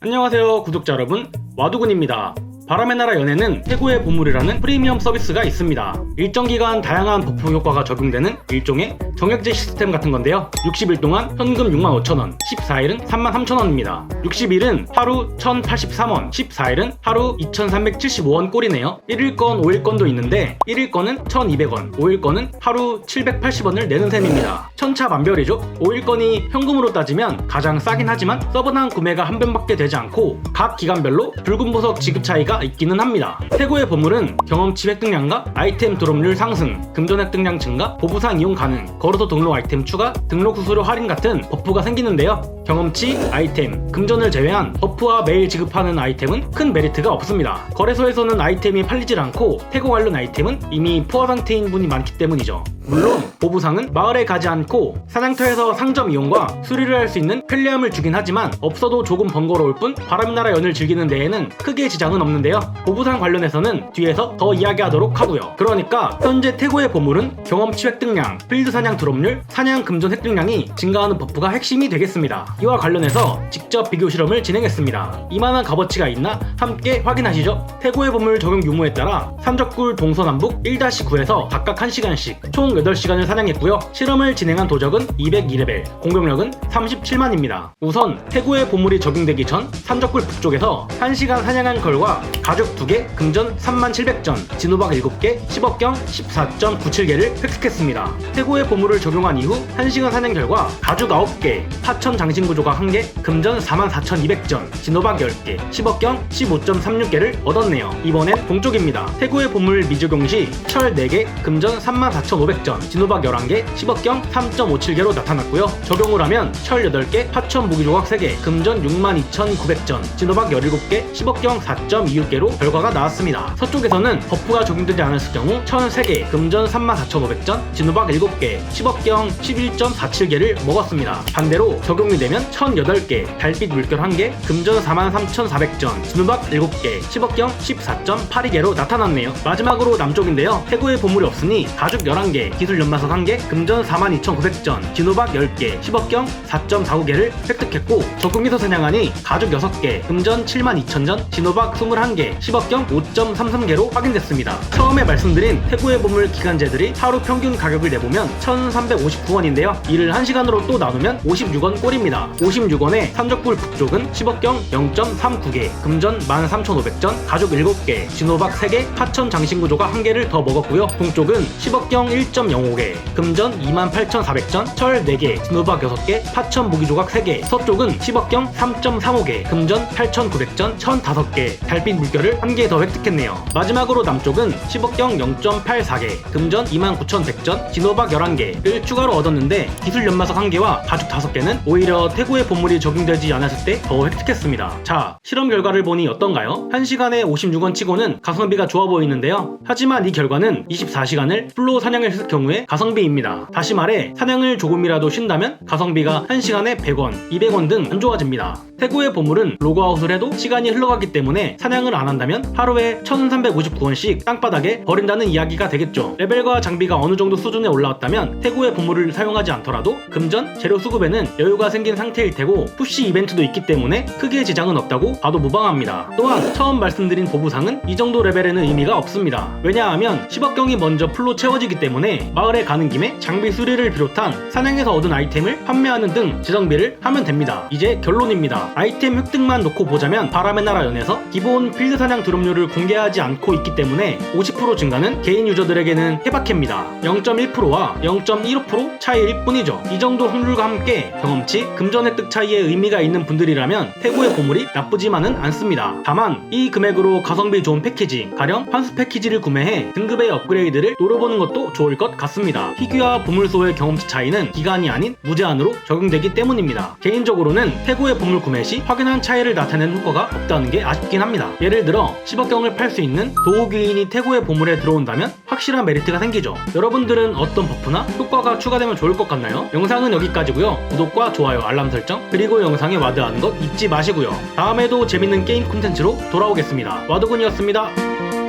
안녕하세요 구독자 여러분. 와두군입니다 바람의 나라 연애는 최고의 보물이라는 프리미엄 서비스가 있습니다. 일정 기간 다양한 버프 효과가 적용되는 일종의 정액제 시스템 같은 건데요. 60일 동안 현금 65,000원, 14일은 33,000원입니다. 60일은 하루 1,083원, 14일은 하루 2,375원 꼴이네요. 1일건, 5일건도 있는데 1일건은 1,200원, 5일건은 하루 780원을 내는 셈입니다. 천차만별이죠. 5일건이 현금으로 따지면 가장 싸긴 하지만 서브난 구매가 한 번밖에 되지 않고 각 기간별로 붉은 보석 지급 차이가 있기는 합니다. 최고의 보물은 경험치 획득량과 아이템 드롭률 상승, 금전 획득량 증가, 보부상 이용 가능, 걸어서 등록 아이템 추가, 등록 수수료 할인 같은 버프가 생기는데요. 경험치, 아이템, 금전을 제외한 버프와 매일 지급하는 아이템은 큰 메리트가 없습니다. 거래소에서는 아이템이 팔리질 않고 태고 관련 아이템은 이미 포화 상태인 분이 많기 때문이죠. 물론 보부상은 마을에 가지 않고 사냥터에서 상점 이용과 수리를 할 수 있는 편리함을 주긴 하지만 없어도 조금 번거로울 뿐 바람나라 연을 즐기는 데에는 크게 지장은 없는데 요. 보부상 관련해서는 뒤에서 더 이야기하도록 하고요. 그러니까 현재 태고의 보물은 경험치 획득량, 필드 사냥 드롭률, 사냥 금전 획득량이 증가하는 버프가 핵심이 되겠습니다. 이와 관련해서 직접 비교 실험을 진행했습니다. 이만한 값어치가 있나 함께 확인하시죠. 태고의 보물 적용 유무에 따라 산적굴 동서남북 1-9에서 각각 1시간씩 총 8시간을 사냥했고요. 실험을 진행한 도적은 202레벨, 공격력은 37만입니다. 우선 태고의 보물이 적용되기 전 산적굴 북쪽에서 1시간 사냥한 결과 가죽 2개, 금전 3700전, 진호박 7개, 10억경 14.97개를 획득했습니다. 태고의 보물을 적용한 이후 1시간 사냥 결과 가죽 9개, 파천 장신 구 조각 1개, 금전 44,200전, 진호박 10개, 10억경 15.36개를 얻었네요. 이번엔 동쪽입니다. 태고의 보물 미적용 시 철 4개, 금전 34,500전, 진호박 11개, 10억경 3.57개로 나타났고요. 적용을 하면 철 8개, 파천 무기 조각 3개, 금전 62,900전, 진호박 17개, 10억경 4.26개 로 결과가 나왔습니다. 서쪽에서는 버프가 적용되지 않았을 경우 천 3개, 금전 34,500전, 진호박 7개, 10억경 11.47개를 먹었습니다. 반대로 적용이 되면 천 8개, 달빛 물결 1개, 금전 43,400전, 진호박 7개, 10억경 14.82개로 나타났네요. 마지막으로 남쪽인데요. 태고의 보물이 없으니 가죽 11개, 기술 연마석 1개, 금전 42,900전, 진호박 10개, 10억경 4.49개를 획득했고 적금기서 사냥하니 가죽 6개, 금전 72,000전, 진호박 21개, 10억경 5.33개로 확인됐습니다. 처음에 말씀드린 태고의 보물 기간제들이 하루 평균 가격을 내보면 1,359원인데요. 이를 1시간으로 또 나누면 56원 꼴입니다. 56원에 산적굴 북쪽은 10억경 0.39개, 금전 13,500전, 가죽 7개, 진호박 3개, 파천 장신구 조각 1개를 더 먹었고요. 동쪽은 10억경 1.05개, 금전 28,400전, 철 4개, 진호박 6개, 파천 무기 조각 3개, 서쪽은 10억경 3.35개, 금전 8,900전, 1,005개, 달빛 물결 을 1개 더 획득했네요. 마지막으로 남쪽은 10억경 0.84개, 금전 29,100전, 진호박 11개를 추가로 얻었는데 기술 연마석 1개와 가죽 5개는 오히려 태고의 보물이 적용되지 않았을 때 더 획득했습니다. 자, 실험 결과를 보니 어떤가요? 1시간에 56원 치고는 가성비가 좋아 보이는데요. 하지만 이 결과는 24시간을 풀로 사냥을 했을 경우에 가성비입니다. 다시 말해 사냥을 조금이라도 쉰다면 가성비가 1시간에 100원, 200원 등 안 좋아집니다. 태고의 보물은 로그아웃을 해도 시간이 흘러가기 때문에 사냥을 안 한다면 하루에 1359원씩 땅바닥에 버린다는 이야기가 되겠죠. 레벨과 장비가 어느 정도 수준에 올라왔다면 태고의 보물을 사용하지 않더라도 금전, 재료 수급에는 여유가 생긴 상태일 테고 푸시 이벤트도 있기 때문에 크게 지장은 없다고 봐도 무방합니다. 또한 처음 말씀드린 보부상은 이 정도 레벨에는 의미가 없습니다. 왜냐하면 10억경이 먼저 풀로 채워지기 때문에 마을에 가는 김에 장비 수리를 비롯한 사냥에서 얻은 아이템을 판매하는 등 재정비를 하면 됩니다. 이제 결론입니다. 아이템 획득만 놓고 보자면 바람의 나라 연에서 기본 필드 사냥 드롭률을 공개하지 않고 있기 때문에 50% 증가는 개인 유저들에게는 해박합니다. 0.1%와 0.15% 차이일 뿐이죠. 이 정도 확률과 함께 경험치, 금전 획득 차이에 의미가 있는 분들이라면 태고의 보물이 나쁘지만은 않습니다. 다만 이 금액으로 가성비 좋은 패키지, 가령 환수 패키지를 구매해 등급의 업그레이드를 노려보는 것도 좋을 것 같습니다. 희귀와 보물소의 경험치 차이는 기간이 아닌 무제한으로 적용되기 때문입니다. 개인적으로는 태고의 보물 구매 시 확연한 차이를 나타내는 효과가 없다는 게 아쉽긴 합니다. 예를 들어 10억경을 팔 수 있는 도우기인이 태고의 보물에 들어온다면 확실한 메리트가 생기죠. 여러분들은 어떤 버프나 효과가 추가되면 좋을 것 같나요? 영상은 여기까지고요. 구독과 좋아요, 알람 설정, 그리고 영상에 와드하는 것 잊지 마시고요. 다음에도 재밌는 게임 콘텐츠로 돌아오겠습니다. 와드군이었습니다.